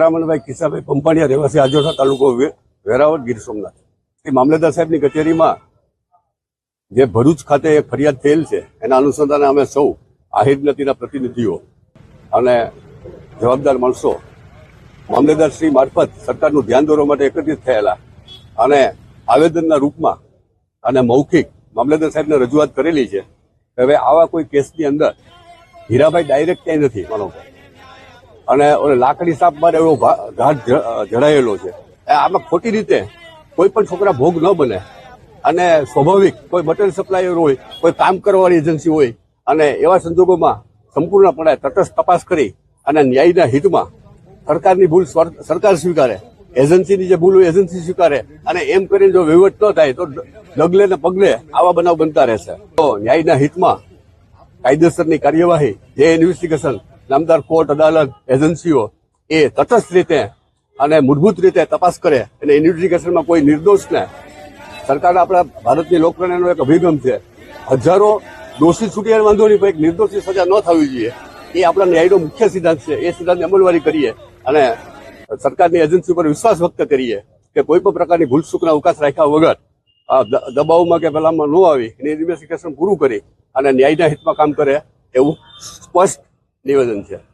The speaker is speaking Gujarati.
રામણભાઈ કિસ્સાભાઈ પંપાણીયા રહેવાસી આજોઠા તાલુકો વેરાવળ ગીર સોમનાથ એ મામલતદાર સાહેબની કચેરીમાં જે ભરૂચ ખાતે ફરિયાદ થયેલ છે, એના અનુસંધાને અમે સૌ આહિર પ્રતિનિધિઓ અને જવાબદાર માણસો મામલેદાર શ્રી મારફત સરકારનું ધ્યાન દોરવા માટે એકત્રિત થયેલા અને આવેદનના રૂપમાં અને મૌખિક મામલતદાર સાહેબને રજૂઆત કરેલી છે હવે આવા કોઈ કેસની અંદર હીરાભાઈ ડાયરેક્ટ ક્યાંય નથી, માનો કે. અને લાકડી સાપ મારે એવો ઘાટ જડાયેલો છે. આમાં ખોટી રીતે કોઈ પણ છોકરા ભોગ ન બને. અને સ્વાભાવિક કોઈ મટીરિયલ સપ્લાયર હોય, કોઈ કામ કરવાવાળી એજન્સી હોય, અને એવા સંજોગોમાં સંપૂર્ણપણે તટસ્થ તપાસ કરી અને ન્યાયના હિતમાં સરકારની ભૂલ સરકાર સ્વીકારે એજન્સીની જે ભૂલ હોય એજન્સી સ્વીકારે, અને એમ કરીને જો વહીવટ ન થાય તો ડગલે ને પગલે આવા બનાવ બનતા રહેશે. તો ન્યાયના હિતમાં કાયદેસરની કાર્યવાહી, જે ઇન્વેસ્ટિગેશન નામદાર કોર્ટ અદાલત એજન્સીઓ એ તટસ્થ રીતે અને મૂળભૂત રીતે તપાસ કરે અને ઇન્વેસ્ટિગેશનમાં કોઈ નિર્દોષને સરકારના આપણા ભારતની લોકપ્રિયનો એક અભિગમ છે. હજારો દોષી છૂટી વાંધો નહીં, પણ એક નિર્દોષી સજા ન થવી જોઈએ. એ આપણા ન્યાયનો મુખ્ય સિદ્ધાંત છે. એ સિદ્ધાંતની અમલવારી કરીએ અને સરકારની એજન્સી પર વિશ્વાસ વ્યક્ત કરીએ કે કોઈ પણ પ્રકારની ભૂલ ચૂકના અવકાશ રાખ્યા વગર દબાવમાં કે પેલામાં ન આવી, એની ઇન્વેસ્ટિગેશન પૂરું કરી અને ન્યાયના હિતમાં કામ કરે એવું સ્પષ્ટ નિવેદન છે